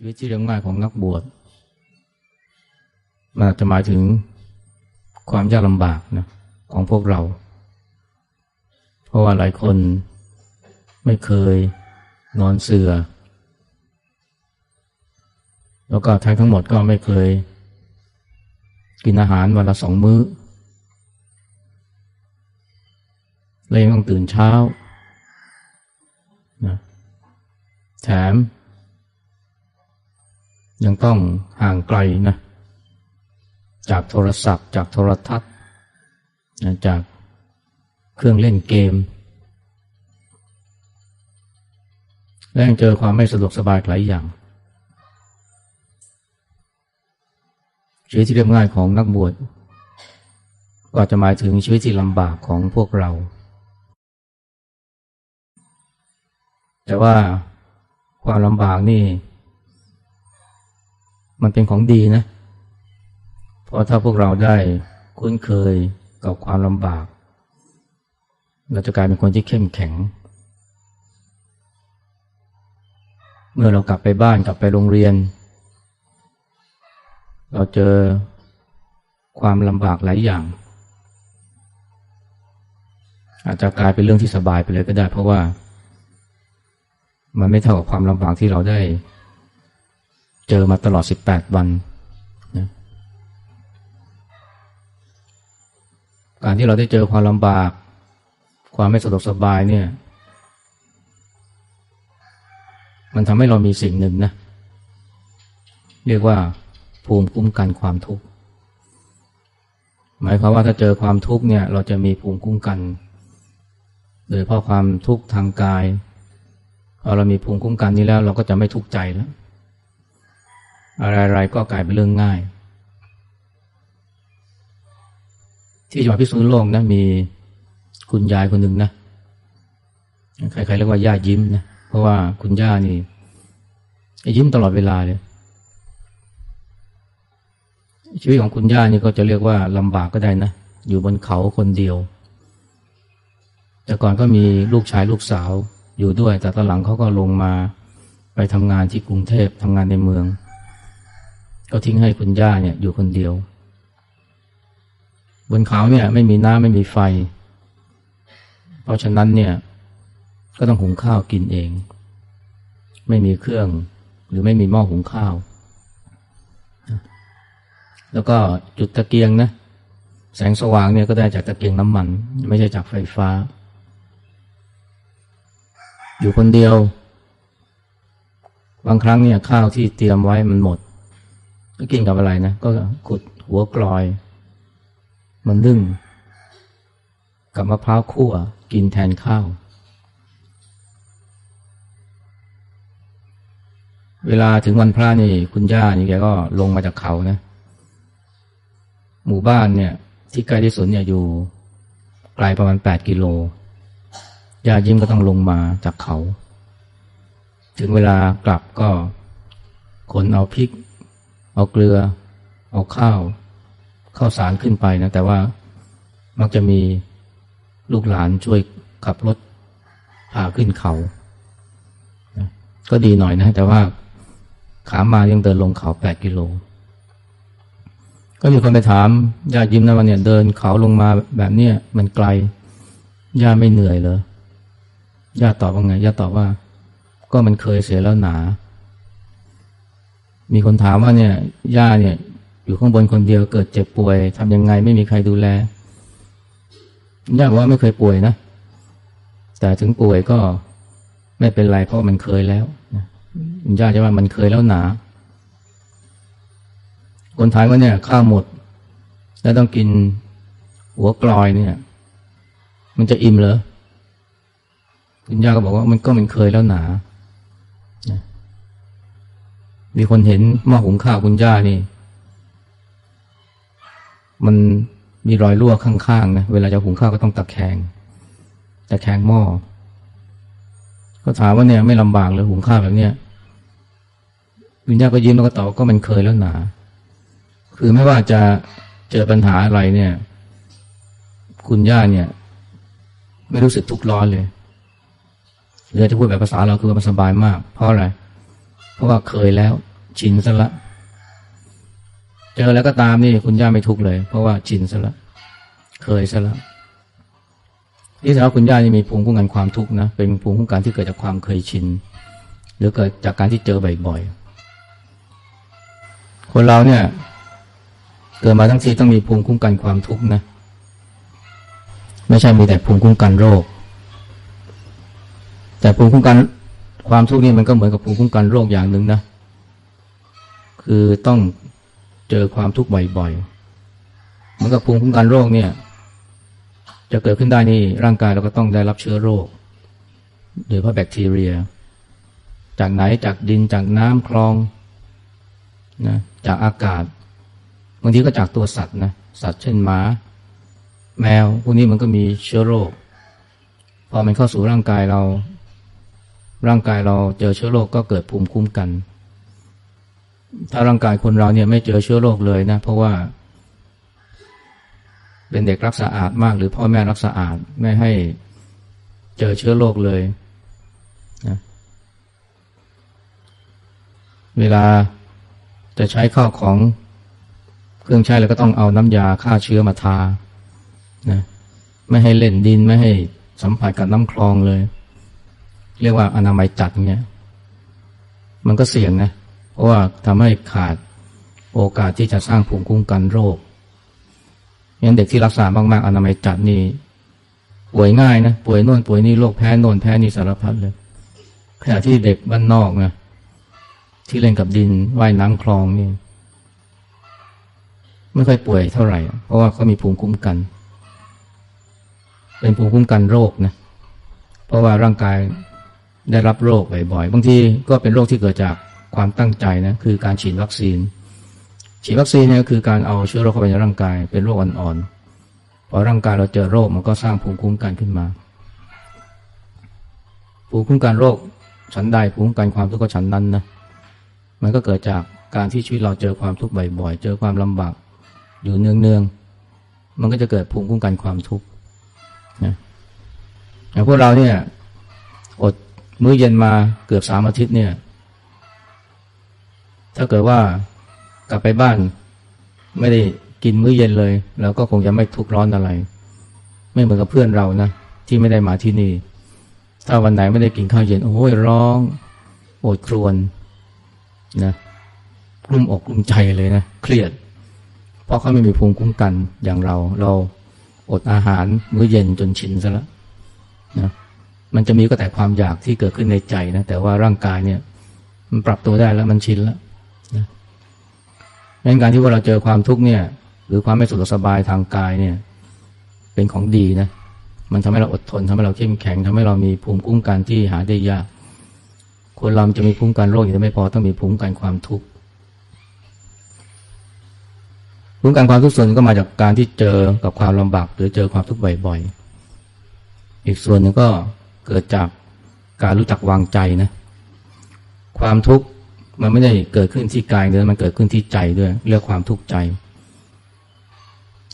ชีวิตที่เรียบง่ายของนักบวชมันอาจจะหมายถึงความยากลำบากนะของพวกเรา เพราะว่าหลายคนไม่เคยนอนเสือ แล้วก็ทั้งทั้งหมดก็ไม่เคย กินอาหารวันละสองมื้อเลยต้องตื่นเช้านะแถม ยังต้องห่างไกลนะจากโทรศัพท์ จากโทรทัศน์จากเครื่องเล่นเกม และยังเจอความไม่สะดวกสบายหลายอย่างชีวิตที่เรียบง่ายของนักบวชก็จะหมายถึงชีวิตที่ลำบากของพวกเรา แต่ว่าความลำบากนี่ มันเป็นของดีนะ เพราะถ้าพวกเราได้คุ้นเคยกับความลำบาก เราจะกลายเป็นคนที่เข้มแข็ง เมื่อเรากลับไปบ้านกลับไปโรงเรียน เราเจอความลำบากหลายอย่าง อาจจะกลายเป็นเรื่องที่สบายไปเลยก็ได้ เพราะว่า มันไม่เท่ากับความลำบากที่เราได้ เจอมาตลอด 18 วันนะการที่เราได้เจอความลำบาก ความไม่สะดวกสบายเนี่ย มันทำให้เรามีสิ่งหนึ่งนะ เรียกว่าภูมิคุ้มกันความทุกข์ หมายความว่าถ้าเจอความทุกข์เนี่ย เราจะมีภูมิคุ้มกัน โดยเพราะความทุกข์ทางกายพอเรามีภูมิคุ้มกันนี้แล้ว เราก็จะไม่ทุกข์ใจแล้ว อะไรๆก็กลายเป็นเรื่องง่าย ที่จังหวัดพิษณุโลกนะมีคุณยายคนหนึ่งนะใครๆเรียกว่าย่ายิ้มนะเพราะว่าคุณย่านี่ยิ้มตลอดเวลาเลยชีวิตของคุณย่านี่ก็จะเรียกว่าลำบากก็ได้นะ อยู่บนเขาคนเดียว แต่ก่อนก็มีลูกชายลูกสาวอยู่ด้วย แต่ตอนหลังเขาก็ลงมาไปทำงานที่กรุงเทพทำงานในเมือง ก็ทิ้งให้คุณย่าเนี่ยอยู่คนเดียว บนเขาเนี่ยไม่มีน้ำไม่มีไฟ เพราะฉะนั้นเนี่ยก็ต้องหุงข้าวกินเอง ไม่มีเครื่องหรือไม่มีหม้อหุงข้าว แล้วก็จุดตะเกียงนะแสงสว่างเนี่ยก็ได้จากตะเกียงน้ำมัน ไม่ใช่จากไฟฟ้า อยู่คนเดียว บางครั้งเนี่ยข้าวที่เตรียมไว้มันหมด ก็กินกับอะไรนะ ก็ขุดหัวกลอย มันดึงกับมะพร้าวคั่ว กินแทนข้าว เวลาถึงวันพระนี่ คุณย่านี่แกก็ลงมาจากเขานะ หมู่บ้านเนี่ย ที่ใกล้ที่สุดเนี่ยอยู่ไกลประมาณแปดกิโลย่ายิ้มก็ต้องลงมาจากเขา ถึงเวลากลับก็ขนเอาพริก เอาเกลือ เอาข้าวข้าวสารขึ้นไปนะแต่ว่ามักจะมีลูกหลานช่วยขับรถพาขึ้นเขานะก็ดีหน่อยนะ แต่ว่าขามายังเดินลงเขาแปดกิโล ก็มีคนไปถามญาติยิ้มนะว่าเนี่ยเดินเขาลงมาแบบเนี้ยมันไกลญาติไม่เหนื่อยเลยญาติตอบว่าไงญาติตอบว่า ก็มันเคยเสียแล้วหนา มีคนถามว่าเนี่ยย่าเนี่ย อยู่ข้างบนคนเดียวเกิดเจ็บป่วยทำยังไงไม่มีใครดูแลย่าบอกว่าไม่เคยป่วยนะ แต่ถึงป่วยก็ไม่เป็นไรเพราะมันเคยแล้วย่าจะว่ามันเคยแล้วหนา คนถามว่าเนี่ย ข้าวหมด แล้วต้องกินหัวกลอยเนี่ย มันจะอิ่มเหรอคุณย่าก็บอกว่ามันก็มันเคยแล้วหนา มีคนเห็นหม้อหุงข้าวคุณย่านี่ มันมีรอยรั่วข้างๆนะเวลาจะหุงข้าวก็ต้องตะแคงตะแคงหม้อก็ถามว่าเนี่ยไม่ลำบากเลยหุงข้าวแบบเนี้ยคุณย่าก็ยิ้มแล้วก็ตอบก็มันเคยแล้วหนา คือไม่ว่าจะเจอปัญหาอะไรเนี่ย คุณย่าเนี่ย ไม่รู้สึกทุกข์ร้อนเลยหรือจะพูดแบบภาษาเราคือมันสบายมาก เพราะอะไรเพราะว่าเคยแล้วชินซะละ เจอแล้วก็ตามนี่คุณย่าไม่ทุกข์เลย เพราะว่าชินซะละ เคยซะละที่สำหรับคุณย่านี่มีภูมิคุ้มกันความทุกข์นะเป็นภูมิคุ้มกันที่เกิดจากความเคยชิน หรือเกิดจากการที่เจอบ่อยๆคนเราเนี่ย เกิดมาทั้งทีต้องมีภูมิคุ้มกันความทุกข์นะไม่ใช่มีแต่ภูมิคุ้มกันโรค แต่ภูมิคุ้มกัน ความทุกข์นี่มันก็เหมือนกับภูมิคุ้มกันโรคอย่างหนึ่งนะ คือต้องเจอความทุกข์บ่อยๆ เหมือนกับภูมิคุ้มกันโรคเนี่ย จะเกิดขึ้นได้นี่ร่างกายเราก็ต้องได้รับเชื้อโรคโดยเฉพาะแบคทีเรีย จากไหนจากดินจากน้ำคลองนะจากอากาศบางทีก็จากตัวสัตว์นะสัตว์เช่นหมา แมวพวกนี้มันก็มีเชื้อโรค พอมันเข้าสู่ร่างกายเรา ร่างกายเราเจอเชื้อโรคก็เกิดภูมิคุ้มกัน ถ้าร่างกายคนเราเนี่ยไม่เจอเชื้อโรคเลยนะ เพราะว่า เป็นเด็กรักษาอาดมาก หรือพ่อแม่รักษาอาดไม่ให้เจอเชื้อโรคเลยนะเวลาจะใช้ข้าวของเครื่องใช้แล้วก็ต้องเอาน้ำยาฆ่าเชื้อมาทานะไม่ให้เล่นดินไม่ให้สัมผัสกับน้ำคลองเลย เรียกว่าอนามัยจัดเงี้ยมันก็เสี่ยงนะ เพราะว่าทำให้ขาดโอกาสที่จะสร้างภูมิคุ้มกันโรคงั้นเด็กที่รักษามากๆอนามัยจัดนี่ป่วยง่ายนะป่วยโน่นป่วยนี่โรคแพ้โน่นแพ้นี่สารพัดเลยขณะที่เด็กบ้านนอกนะที่เล่นกับดินว่ายน้ำคลองนี่ไม่ค่อยป่วยเท่าไหร่ เพราะว่าเขามีภูมิคุ้มกัน เป็นภูมิคุ้มกันโรคนะเพราะว่าร่างกาย ได้รับโรคบ่อยๆ บางทีก็เป็นโรคที่เกิดจากความตั้งใจนะคือการฉีดวัคซีน ฉีดวัคซีนเนี่ยคือการเอาเชื้อโรคเข้าไปในร่างกายเป็นโรคอ่อนๆพอร่างกายเราเจอโรคมันก็สร้างภูมิคุ้มกันขึ้นมา ภูมิคุ้มกันโรคฉันใดภูมิคุ้มกันความทุกข์ก็ฉันนั้นนะมันก็เกิดจากการที่ชีวิตเราเจอความทุกข์บ่อยๆ เจอความลำบากอยู่เนืองๆ มันก็จะเกิดภูมิคุ้มกันความทุกข์นะอย่างพวกเราเนี่ยอด มื้อเย็นมาเกือบสามอาทิตย์เนี่ย ถ้าเกิดว่ากลับไปบ้านไม่ได้กินมื้อเย็นเลยเราก็คงจะไม่ทุกข์ร้อนอะไร ไม่เหมือนกับเพื่อนเรานะที่ไม่ได้มาที่นี่ ถ้าวันไหนไม่ได้กินข้าวเย็น โอ้ยร้องโอดครวนนะกลุ้มอกกลุ้มใจเลยนะเครียด เพราะเขาไม่มีภูมิคุ้มกันอย่างเรา เราอดอาหารมื้อเย็นจนชินซะแล้วนะ มันจะมีก็แต่ความอยากที่เกิดขึ้นในใจนะแต่ว่าร่างกายเนี่ย มันปรับตัวได้แล้วมันชินแล้วนะงั้นการที่ว่าเราเจอความทุกข์เนี่ย หรือความไม่สะดวกสบายทางกายเนี่ย เป็นของดีนะมันทำให้เราอดทนทำให้เราเข้มแข็งทำให้เรามีภูมิคุ้มกันที่หาได้ยากคนเราจะมีภูมิคุ้มกันโรคอย่างไม่พอต้องมีภูมิคุ้มกันความทุกข์ภูมิคุ้มกันความทุกข์ส่วนก็มาจากการที่เจอกับความลำบาก หรือเจอความทุกข์บ่อยๆอีกส่วนหนึ่งก็ เกิดจากการรู้จักวางใจนะ ความทุกข์มันไม่ได้เกิดขึ้นที่กายเนื้อมันเกิดขึ้นที่ใจด้วย เรียกความทุกข์ใจ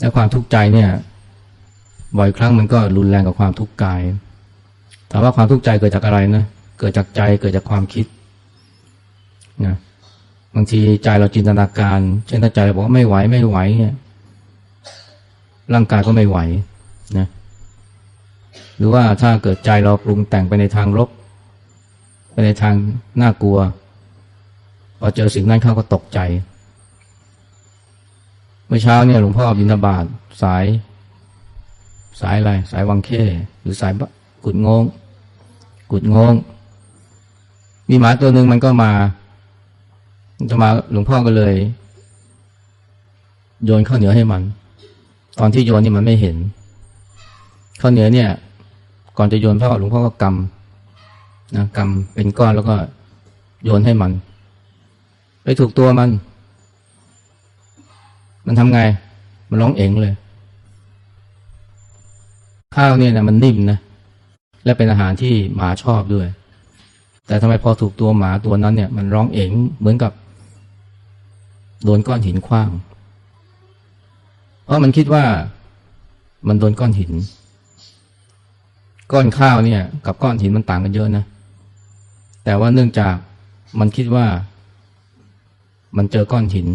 และความทุกข์ใจเนี่ย บ่อยครั้งมันก็รุนแรงกับความทุกข์กายถามว่าความทุกข์ใจเกิดจากอะไรนะ เกิดจากใจ เกิดจากความคิดนะบางทีใจเราจินตนาการ เช่นถ้าใจเราบอกว่าไม่ไหวไม่ไหวเนี่ย ร่างกายก็ไม่ไหวนะ หรือว่าถ้าเกิดใจเราปรุงแต่งไปในทางลบ ไปในทางน่ากลัว พอเจอสิ่งนั้นเข้าก็ตกใจ เมื่อเช้าเนี่ยหลวงพ่อบิณฑบาตสาย สายอะไร สายวังเข้หรือสายกุดงง กุดงง มีหมาตัวหนึ่งมันก็มาจะมาหลวงพ่อก็เลย โยนข้าวเหนียวให้มัน ตอนที่โยนนี่มันไม่เห็นข้าวเหนียวเนี่ย ก่อนจะโยนพ่อหลวงพ่อก็กำนะกำเป็นก้อนแล้วก็โยนให้มัน ไปถูกตัวมัน มันทำไง มันร้องเองเลย ข้าวเนี่ยนะมันนิ่มนะและเป็นอาหารที่หมาชอบด้วย แต่ทำไมพอถูกตัวหมาตัวนั้นเนี่ย มันร้องเองเหมือนกับโดนก้อนหินคว้าง เพราะมันคิดว่ามันโดนก้อนหิน ก้อนข้าวเนี่ย กับก้อนหินมันต่างกันเยอะนะ แต่ว่าเนื่องจากมันคิดว่า มันเจอก้อนหิน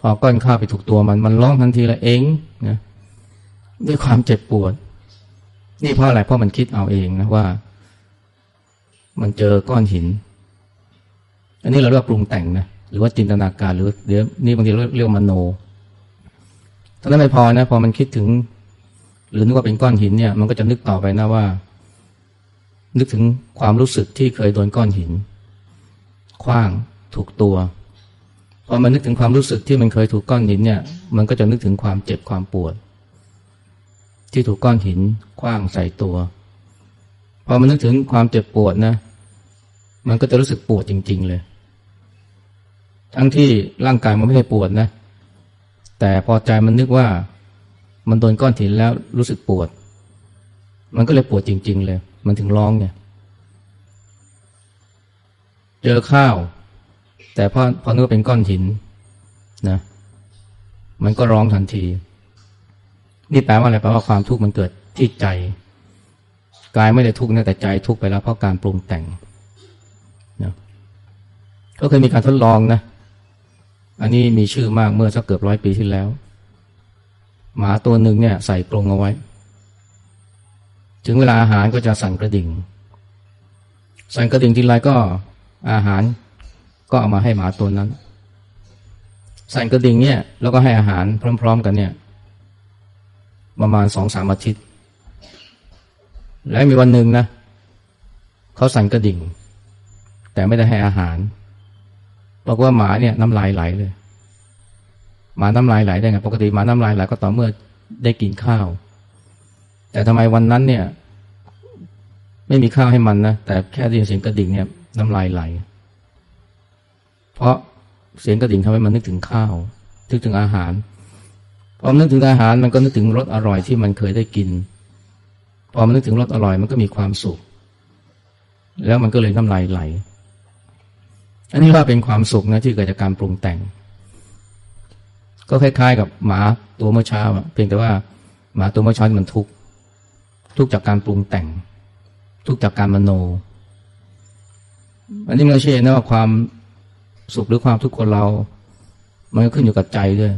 พอก้อนข้าวไปถูกตัวมันมันร้องทันทีละเองนะด้วยความเจ็บปวด นี่เพราะอะไรเพราะมันคิดเอาเองนะว่า มันเจอก้อนหิน อันนี้เราเรียกว่าปรุงแต่งนะหรือว่าจินตนาการหรือเดี๋ยวนี่บางทีเรียกว่ามโนเท่านั้นไม่พอนะ พอมันคิดถึง หรือนึกว่าเป็นก้อนหินเนี่ยมันก็จะนึกต่อไปนะว่า นึกถึงความรู้สึกที่เคยโดนก้อนหินคว้างถูกตัวพอมันนึกถึงความรู้สึกที่มันเคยถูกก้อนหินเนี่ย มันก็จะนึกถึงความเจ็บความปวด ที่ถูกก้อนหินคว้างใส่ตัว พอมันนึกถึงความเจ็บปวดนะ มันก็จะรู้สึกปวดจริง ๆ เลย ทั้งที่ร่างกายมันไม่ได้ปวดนะ แต่พอใจมันนึกว่า มันโดนก้อนหินแล้วรู้สึกปวด มันก็เลยปวดจริง ๆ เลย มันถึงร้องเนี่ย เจอข้าว แต่พอพอนึกว่าเป็นก้อนหินนะ มันก็ร้องทันที นี่แปลว่าอะไรแปลว่าความทุกข์มันเกิดที่ใจกายไม่ได้ทุกข์นะแต่ใจทุกข์ไปแล้วเพราะการปรุงแต่งนะก็เคยมีการทดลองนะ อันนี้มีชื่อมากเมื่อสักเกือบร้อยปีที่แล้ว หมาตัวหนึ่งเนี่ยใส่กรงเอาไว้ ถึงเวลาอาหารก็จะสั่นกระดิ่ง สั่นกระดิ่งทีไรก็อาหารก็เอามาให้หมาตัวนั้น สั่นกระดิ่งเนี่ยแล้วก็ให้อาหารพร้อม ๆ กันเนี่ย ประมาณสองสามอาทิตย์ แล้วมีวันหนึ่งนะเขาสั่นกระดิ่ง แต่ไม่ได้ให้อาหารบอกว่าหมาเนี่ยน้ำลายไหลเลย หมาน้ำลายไหลได้ไงปกติหมาน้ำลายไหลก็ต่อเมื่อได้กินข้าว แต่ทำไมวันนั้นเนี่ย ไม่มีข้าวให้มันนะแต่แค่ได้ยินเสียงกระดิ่งเนี่ยน้ำลายไหล เพราะเสียงกระดิ่งทำให้มันนึกถึงข้าว นึกถึงอาหารพอมันนึกถึงอาหารมันก็นึกถึงรสอร่อยที่มันเคยได้กินพอมันนึกถึงรสอร่อยมันก็มีความสุข แล้วมันก็เลยน้ำลายไหล อันนี้ว่าเป็นความสุขนะที่เกิดจากการปรุงแต่ง ก็คล้ายๆ กับหมาตัวเมื่อเช้าอะเพียงแต่ว่าหมาตัวเมื่อเช้ามันทุกข์ทุกข์จากการปรุงแต่ง ทุกข์จากการมโน อันนี้มันเชื่อนะว่าความสุขหรือความทุกข์ของเรา มันก็ขึ้นอยู่กับใจด้วย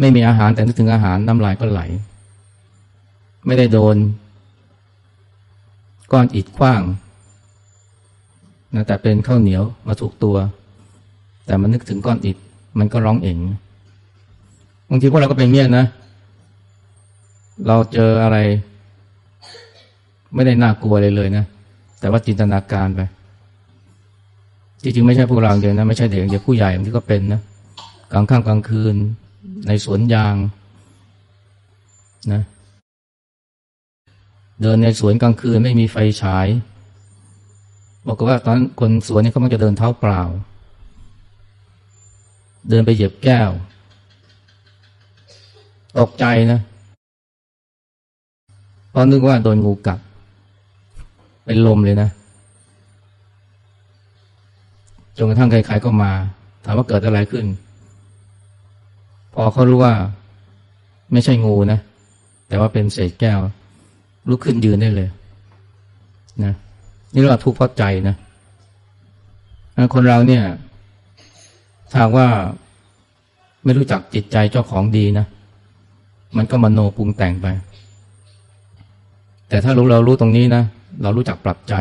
ไม่มีอาหารแต่นึกถึงอาหารน้ำลายก็ไหล ไม่ได้โดน ก้อนอิฐคว้างนะแต่เป็นข้าวเหนียวมาถูกตัว แต่มันนึกถึงก้อนอิฐ มันก็ร้องเองบางทีพวกเราก็เป็นเงี้ยนะ เราเจออะไร ไม่ได้น่ากลัวเลยเลยนะ แต่ว่าจินตนาการไปจริงๆไม่ใช่พวกเราเดียวนะไม่ใช่เด็กเดียวผู้ใหญ่บางทีก็เป็นนะกลางค่ำกลางคืน ในสวนยางนะเดินในสวนกลางคืนไม่มีไฟฉาย บอกว่าตอนคนสวนนี่เขามักจะเดินเท้าเปล่า เดินไปเหยียบแก้ว ตกใจนะเพราะนึกว่าโดนงูกัด เป็นลมเลยนะจนกระทั่งใครๆก็มา ถามว่าเกิดอะไรขึ้น พอเขารู้ว่า ไม่ใช่งูนะ แต่ว่าเป็นเศษแก้ว ลุกขึ้นยืนได้เลย นะ นี่เราทุกข์เพราะใจนะคนเราเนี่ย ถ้าว่าไม่รู้จักจิตใจเจ้าของดีนะ มันก็มโนปรุงแต่งไป แต่ถ้ารู้เรารู้ตรงนี้นะ เรารู้จักปรับใจ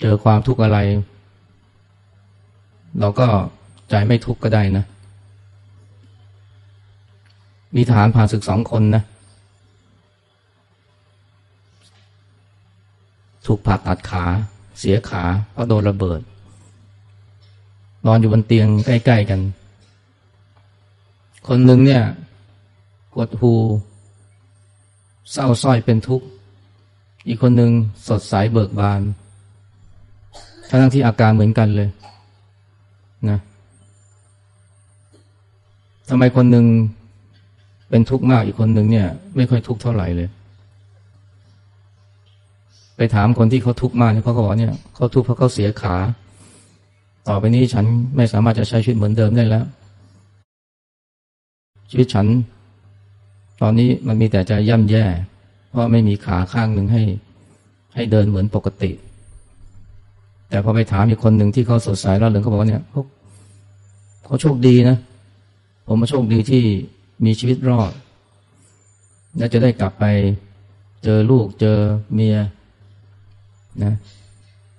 เจอความทุกข์อะไร เราก็ใจไม่ทุกข์ก็ได้นะ มีทหารผ่านศึกสองคนนะ ถูกผ่าตัดขา เสียขาเพราะโดนระเบิด นอนอยู่บนเตียงใกล้ ๆ กัน คนหนึ่งเนี่ยกดหูเศร้าส้อยเป็นทุกข์ อีกคนหนึ่งสดใสเบิกบาน ทั้งที่อาการเหมือนกันเลยนะทำไมคนหนึ่งเป็นทุกข์มากอีกคนหนึ่งเนี่ย ไม่ค่อยทุกข์เท่าไหร่เลย ไปถามคนที่เขาทุกข์มากเนี่ยเขาก็บอกเนี่ยเขาทุกข์เพราะเขาเสียขา ต่อไปนี้ฉันไม่สามารถจะใช้ชีวิตเหมือนเดิมได้แล้ว ชีวิตฉัน ตอนนี้มันมีแต่จะย่ำแย่ เพราะไม่มีขาข้างหนึ่งให้ ให้เดินเหมือนปกติ แต่พอไปถามอีกคนหนึ่งที่เขาสดใสแล้วเริงเขาบอกว่าเนี่ยเขาเขาโชคดีนะ ผมมาโชคดีที่มีชีวิตรอด และจะได้กลับไปเจอลูกเจอเมียนะ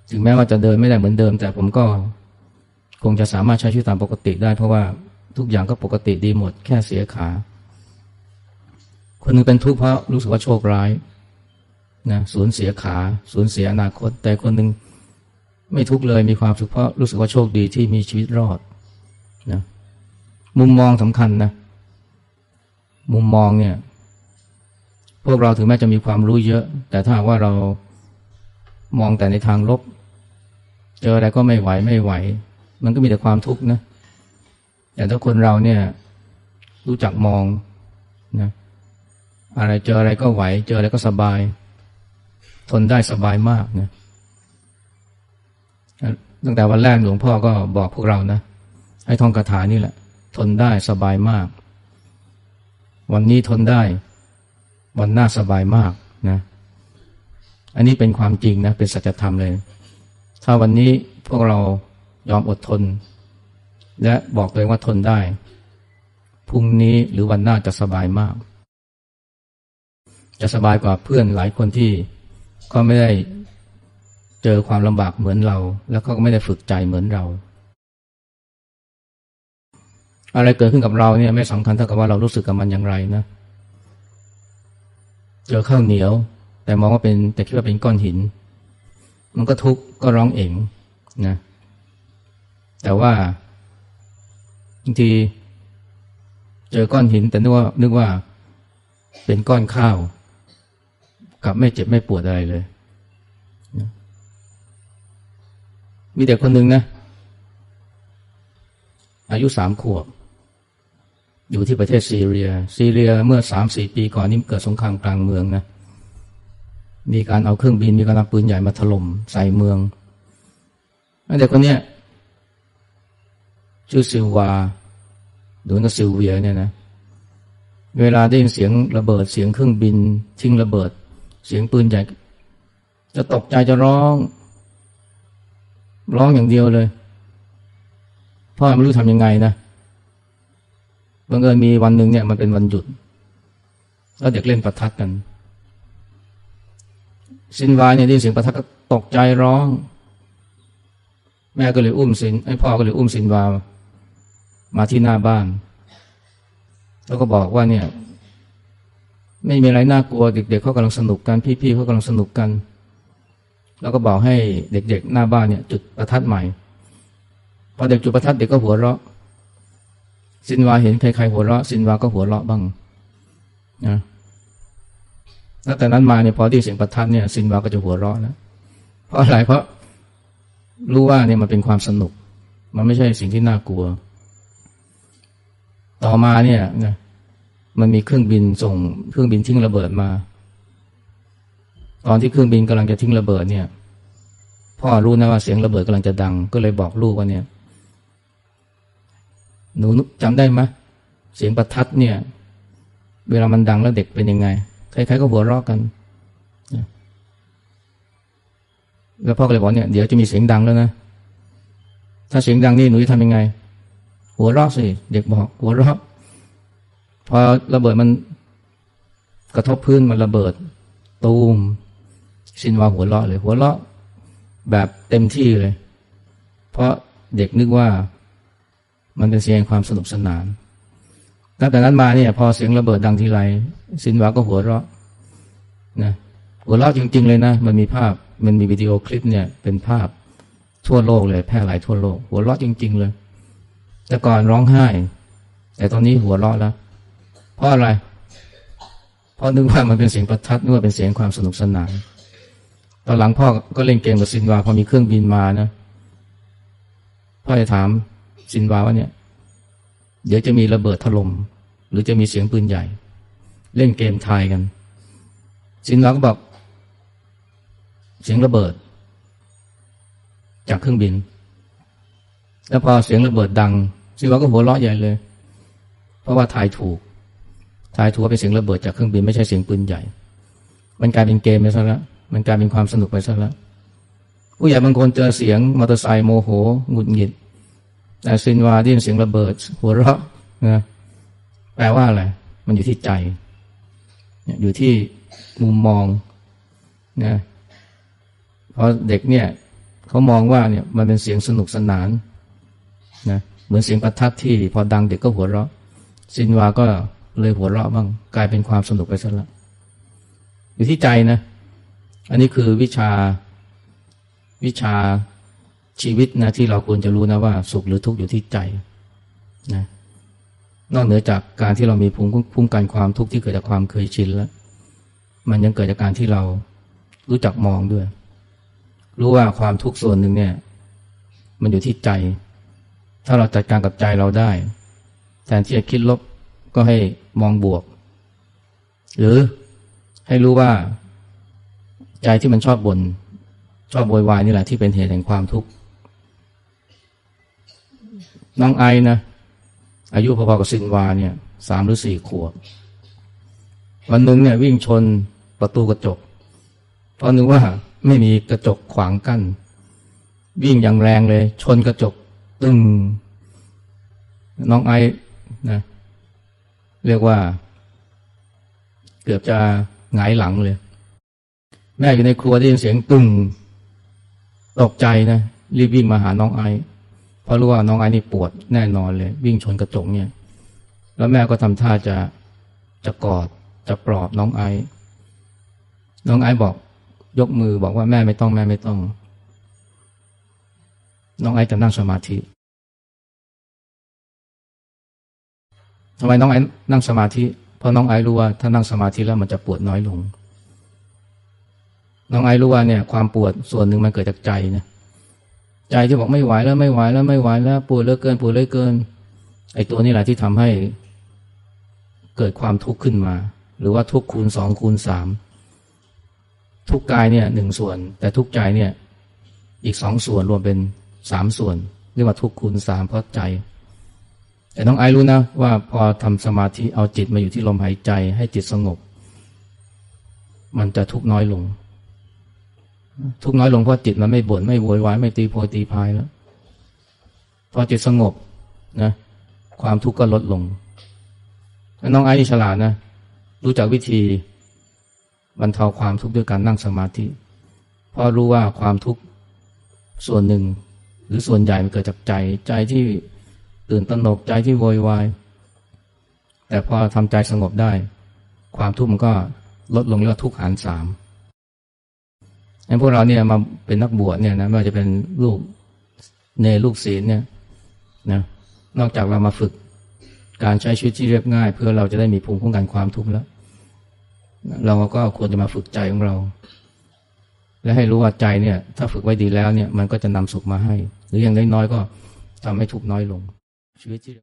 ถึงแม้ว่าจะเดินไม่ได้เหมือนเดิม แต่ผมก็ คงจะสามารถใช้ชีวิตตามปกติได้ เพราะว่าทุกอย่างก็ปกติดีหมด แค่เสียขา คนหนึงเป็นทุกข์เพราะรู้สึกว่าโชคร้ายนะสูญเสียขาสูญเสียอนาคต แต่คนหนึ่งไม่ทุกข์เลยมีความสุขเพราะรู้สึกว่าโชคดีที่มีชีวิตรอดนะมุมมองสำคัญนะมุมมองเนี่ย พวกเราถึงแม้จะมีความรู้เยอะ แต่ถ้าว่าเรามองแต่ในทางลบ เจออะไรก็ไม่ไหวไม่ไหว มันก็มีแต่ความทุกข์นะแต่ถ้าคนเราเนี่ย รู้จักมองนะอะไรเจออะไรก็ไหว เจออะไรก็สบาย ทนได้สบายมากนะตั้งแต่วันแรกหลวงพ่อก็บอกพวกเรานะให้ท่องคาถานี่แหละ ทนได้สบายมาก วันนี้ทนได้ วันหน้าสบายมากนะ อันนี้เป็นความจริงนะ เป็นสัจธรรมเลย ถ้าวันนี้พวกเรา ยอมอดทน และบอกตัวเองว่าทนได้ พรุ่งนี้หรือวันหน้าจะสบายมาก จะสบายกว่าเพื่อนหลายคนที่ก็ไม่ได้เจอความลำบากเหมือนเรา แล้วก็ไม่ได้ฝึกใจเหมือนเรา อะไรเกิดขึ้นกับเราเนี่ยไม่สำคัญเท่ากับว่าเรารู้สึกกับมันอย่างไรนะ เจอข้าวเหนียว แต่มองว่าเป็นแต่คิดว่าเป็นก้อนหิน มันก็ทุกข์ก็ร้องเองนะ แต่ว่าบางทีเจอก้อนหินแต่นึกว่านึกว่าเป็นก้อนข้าวกลับไม่เจ็บไม่ปวดอะไรเลย มีเด็กคนหนึ่งนะ อายุสามขวบ อยู่ที่ประเทศซีเรีย ซีเรียเมื่อสามสี่ปีก่อนนี่เกิดสงครามกลางเมืองนะ มีการเอาเครื่องบินมีการเอาปืนใหญ่มาถล่มใส่เมือง เด็กคนเนี้ย ชื่อซิลวาหรือว่าซิลเวียเนี่ยนะเวลาได้ยินเสียงระเบิดเสียงเครื่องบิน ทิ้งระเบิด เสียงปืนใหญ่จะตกใจจะร้อง ร้องอย่างเดียวเลยพ่อไม่รู้ทำยังไงนะบังเอิญมีวันหนึ่งเนี่ยมันเป็นวันหยุด แล้วเด็กเล่นประทัดกันสินวายเนี่ยได้ยินเสียงประทัดก็ตกใจร้อง แม่ก็เลยอุ้มสินไอ้พ่อก็เลยอุ้มสินวา มาที่หน้าบ้าน แล้วก็บอกว่าเนี่ย ไม่มีอะไรน่ากลัวเด็กๆเขากำลังสนุกกันพี่ๆเขากำลังสนุกกัน แล้วก็บอกให้เด็กๆ หน้าบ้านเนี่ย จุดประทัดใหม่พอเด็กจุดประทัดเด็กก็หัวเราะสินวาเห็นใครๆหัวเราะสินวาก็หัวเราะบ้างนะแล้วแต่นั้นมาเนี่ยพอที่เสียงประทัดเนี่ยสินวาก็จะหัวเราะนะเพราะอะไรเพราะรู้ว่าเนี่ยมันเป็นความสนุก มันไม่ใช่สิ่งที่น่ากลัว ต่อมาเนี่ยนะมันมีเครื่องบินส่งเครื่องบินทิ้งระเบิดมา ตอนที่เครื่องบินกำลังจะทิ้งระเบิดเนี่ยพ่อรู้นะว่าเสียงระเบิดกำลังจะดัง ก็เลยบอกลูกว่าเนี่ย หนูจำได้ไหมเสียงประทัดเนี่ย เวลามันดังแล้วเด็กเป็นยังไงใครๆก็หัวเราะกันแล้วพ่อก็เลยบอกเนี่ยเดี๋ยวจะมีเสียงดังแล้วนะถ้าเสียงดังนี่หนูจะทำยังไง หัวเราะสิ เด็กบอกหัวเราะพอระเบิดมันกระทบพื้นมันระเบิด ตูมสินวาหัวเราะเลยหัวเราะแบบเต็มที่เลย เพราะเด็กนึกว่ามันเป็นเสียงความสนุกสนานตั้งแต่นั้นมาเนี่ยพอเสียงระเบิดดังทีไรสินวาก็หัวเราะนะหัวเราะจริง ๆ เลยนะ มันมีภาพมันมีวิดีโอคลิปเนี่ยเป็นภาพทั่วโลกเลย แพร่หลายทั่วโลก หัวเราะจริง ๆ เลย แต่ก่อนร้องไห้ แต่ตอนนี้หัวเราะแล้ว เพราะอะไร เพราะนึกว่ามันเป็นเสียงประทัดนึกว่าเป็นเสียงความสนุกสนานตอนหลังพ่อก็เล่นเกมกับซินวาพอมีเครื่องบินมานะพ่อจะถามซินวาว่าเนี่ย เดี๋ยวจะมีระเบิดถล่มหรือจะมีเสียงปืนใหญ่ เล่นเกมทายกัน ซินวาก็บอก เสียงระเบิด จากเครื่องบิน แล้วพอเสียงระเบิดดัง ซินวาก็หัวเราะใหญ่เลย เพราะว่าทายถูก ทายถูกว่าเป็นเสียงระเบิดจากเครื่องบินไม่ใช่เสียงปืนใหญ่ มันกลายเป็นเกมไปซะแล้วมันกลายเป็นความสนุกไปซะแล้วผู้ใหญ่บางคนเจอเสียงมอเตอร์ไซค์โมโหหงุดหงิด แต่ซินวาได้ยินเสียงระเบิด หัวเราะนะแปลว่าอะไร มันอยู่ที่ใจ อยู่ที่มุมมองนะเพราะเด็กเนี่ยเขามองว่าเนี่ยมันเป็นเสียงสนุกสนานนะ เหมือนเสียงประทัดที่พอดังเด็กก็หัวเราะ ซินวาก็เลยหัวเราะบ้างกลายเป็นความสนุกไปซะแล้วอยู่ที่ใจนะ อันนี้คือวิชาวิชาชีวิตนะที่เราควรจะรู้นะว่าสุขหรือทุกข์อยู่ที่ใจนะนอกเหนือจากการที่เรามีภูมิคุ้มกันความทุกข์ที่เกิดจากความเคยชินแล้ว มันยังเกิดจากการที่เรารู้จักมองด้วย รู้ว่าความทุกข์ส่วนหนึ่งเนี่ย มันอยู่ที่ใจ ถ้าเราจัดการกับใจเราได้ แทนที่จะคิดลบก็ให้มองบวก หรือให้รู้ว่า ใจที่มันชอบบน่นชอบโวยวายนี่แหละที่เป็นเหตุแห่งความทุกข์น้องไอนะ อายุพอๆกับซินวาเนี่ยสามหรือสี่ขวบวันหนึ่งเนี่ยวิ่งชนประตูกระจกเพราะนึกว่าไม่มีกระจกขวางกัน้นวิ่งอย่างแรงเลย ชนกระจก ตึงน้องไอนะเรียกว่า เกือบจะหงายหลังเลย แม่อยู่ในครัวได้ยินเสียงตึงตกใจนะรีบวิ่งมาหาน้องไอเพราะรู้ว่าน้องไอนี่ปวดแน่นอนเลย วิ่งชนกระจกเนี่ย แล้วแม่ก็ทำท่าจะจะกอดจะปลอบน้องไอ น้องไอบอกยกมือบอกว่าแม่ไม่ต้องแม่ไม่ต้อง น้องไอจะนั่งสมาธิทำไมน้องไอนั่งสมาธิ เพราะน้องไอรู้ว่าถ้านั่งสมาธิแล้วมันจะปวดน้อยลง น้องไอรู้ว่าเนี่ยความปวดส่วนหนึ่งมันเกิดจากใจนะใจที่บอกไม่ไหวแล้วไม่ไหวแล้วไม่ไหวแล้วปวดเหลือเกินปวดเหลือเกิน ไอตัวนี้แหละที่ทำให้ เกิดความทุกข์ขึ้นมา หรือว่าทุกข์คูณสองคูณสามทุกกายเนี่ยหนึ่งส่วน แต่ทุกใจเนี่ย อีกสองส่วนรวมเป็น สามส่วนเรียกว่าทุกคูณสามเพราะใจแต่น้องไอรู้นะว่าพอทำสมาธิเอาจิตมาอยู่ที่ลมหายใจให้จิตสงบ มันจะทุกน้อยลง ทุกน้อยลงเพราะจิตมันไม่บ่นไม่โวยวายไม่ตีโพยตีพายแล้วพอจิตสงบนะความทุกข์ก็ลดลงน้องไอนี่ฉลาดนะรู้จักวิธีบรรเทาความทุกข์ด้วยการนั่งสมาธิเพราะรู้ว่าความทุกข์ส่วนหนึ่ง หรือส่วนใหญ่มันเกิดจากใจใจที่ตื่นตระหนกใจที่โวยวายแต่พอทำใจสงบได้ ความทุกข์มันก็ลดลงเรียกว่าทุกข์หารสามงั้นพวกเราเนี่ยมาเป็นนักบวชเนี่ยนะไม่ว่าจะเป็นลูกเนลูกศีลเนี่ยนะนอกจากเรามาฝึกการใช้ชีวิตที่เรียบง่าย เพื่อเราจะได้มีภูมิคุ้มกันความทุกข์แล้ว เราก็ควรจะมาฝึกใจของเรา และให้รู้ว่าใจเนี่ย ถ้าฝึกไว้ดีแล้วเนี่ยมันก็จะนำสุขมาให้ หรืออย่างน้อยๆก็ทำให้ทุกน้อยลงชีวิตที่